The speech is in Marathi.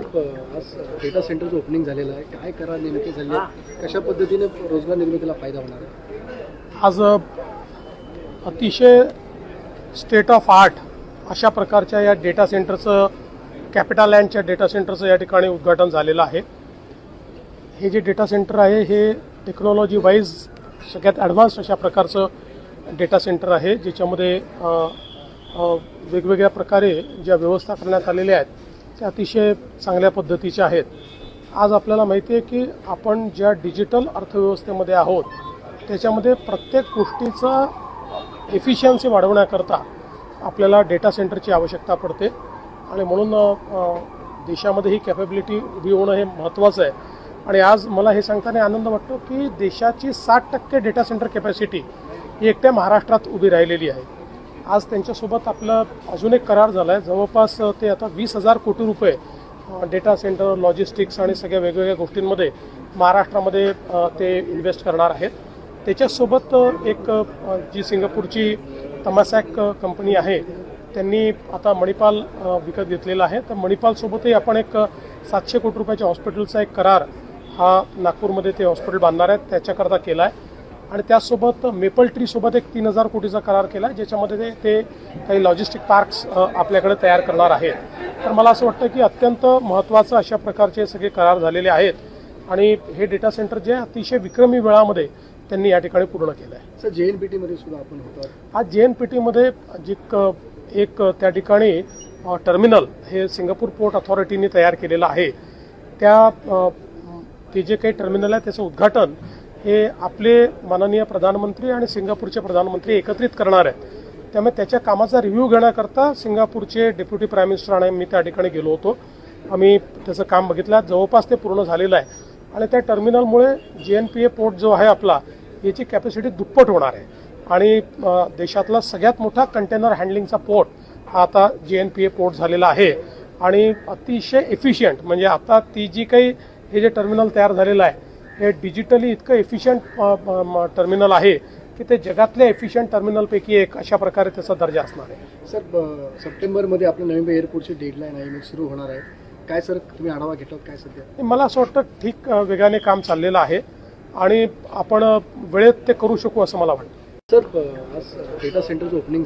सर आज डेटा सेंटरचं ओपनिंग झालेलं आहे. काय करा नेमके झाले कशा पद्धतीने रोजगार निर्मितीला फायदा होणार आहे? आज अतिशय स्टेट ऑफ आर्ट अशा प्रकारच्या या डेटा सेंटरचं कॅपिटल लँडच्या डेटा सेंटरचं या ठिकाणी उद्घाटन झालेलं आहे. हे जे डेटा सेंटर आहे हे टेक्नॉलॉजी वाईज सगळ्यात ॲडव्हान्स अशा प्रकारचं डेटा सेंटर आहे ज्याच्यामध्ये वेगवेगळ्या प्रकारे ज्या व्यवस्था करण्यात आलेल्या आहेत त्या अतिशय चांगल्या पद्धतीच्या आहेत. आज आपल्याला माहिती आहे की आपण ज्या डिजिटल अर्थव्यवस्थेमध्ये आहोत त्याच्यामध्ये प्रत्येक गोष्टीचा एफिशियन्सी वाढवण्याकरता आपल्याला डेटा सेंटरची आवश्यकता पडते. आणि म्हणून देशामध्ये ही कॅपेबिलिटी उभी होणं हे महत्त्वाचं आहे. आणि आज मला हे सांगताना आनंद वाटतो की देशाची साठ टक्के डेटा सेंटर कॅपॅसिटी ही एकट्या महाराष्ट्रात उभी राहिलेली आहे. आज त्यांच्यासोबत आपला अजून एक करार झाला आहे जवळपास ते आता वीस हजार कोटी रुपये डेटा सेंटर लॉजिस्टिक्स आणि सगळ्या वेगवेगळ्या गोष्टींमध्ये महाराष्ट्रामध्ये ते इन्व्हेस्ट करणार आहेत. त्याच्यासोबत एक जी सिंगापूरची तमासॅक कंपनी आहे त्यांनी आता मणिपाल विकत घेतलेला आहे. तर मणिपालसोबतही आपण एक सातशे कोटी रुपयाच्या हॉस्पिटलचा एक करार हा नागपूरमध्ये ते हॉस्पिटल बांधणार आहेत त्याच्याकरता केला आहे आणि त्याचसोबत मेपल ट्रीसोबत एक तीन हजार कोटीचा करार केला आहे ज्याच्यामध्ये ते काही लॉजिस्टिक पार्क्स आपल्याकडे तयार करणार आहेत. तर मला असं वाटतं की अत्यंत महत्त्वाचं अशा प्रकारचे सगळे करार झालेले आहेत आणि हे डेटा सेंटर जे अतिशय विक्रमी वेळामध्ये त्यांनी या ठिकाणी पूर्ण केलं आहे सर जे एन पी टीमध्ये सुद्धा आपण होतो आज जे एन पी टीमध्ये जी एक त्या ठिकाणी टर्मिनल हे सिंगापूर पोर्ट अथॉरिटीने तयार केलेलं आहे. त्या ते जे काही टर्मिनल आहे त्याचं उद्घाटन हे आपले माननीय प्रधानमंत्री आणि सिंगापूरचे प्रधानमंत्री एकत्रित करणार आहेत. त्यामुळे त्याच्या कामाचा रिव्ह्यू घेण्याकरता सिंगापूरचे डेप्युटी प्राईम मिनिस्टर आणि मी त्या ठिकाणी गेलो होतो. आम्ही त्याचं काम बघितलं. जवळपास ते पूर्ण झालेलं आहे. आणि त्या टर्मिनलमुळे जे एन पी ए पोर्ट जो आहे आपला याची कॅपॅसिटी दुप्पट होणार आहे. आणि देशातला सगळ्यात मोठा कंटेनर हँडलिंगचा पोर्ट हा आता जे एन पी ए पोर्ट झालेला आहे. आणि अतिशय एफिशियंट म्हणजे आता ती जी काही हे जे टर्मिनल तयार झालेलं आहे हे डिजिटली इतकं एफिशियंट टर्मिनल आहे की ते जगातल्या एफिशियंट टर्मिनलपैकी एक अशा प्रकारे त्याचा दर्जा असणार आहे. सर सप्टेंबरमध्ये आपलं नवी मुंबई एअरपोर्टची डेडलाईन आहे मग सुरू होणार आहे. काय सर तुम्ही आढावा घेतात काय सध्या? मला असं वाटतं ठीक वेगाने काम चाललेलं आहे आणि आपण वेळेत ते करू शकू असं मला वाटतं. सर आज डेटा सेंटरचं ओपनिंग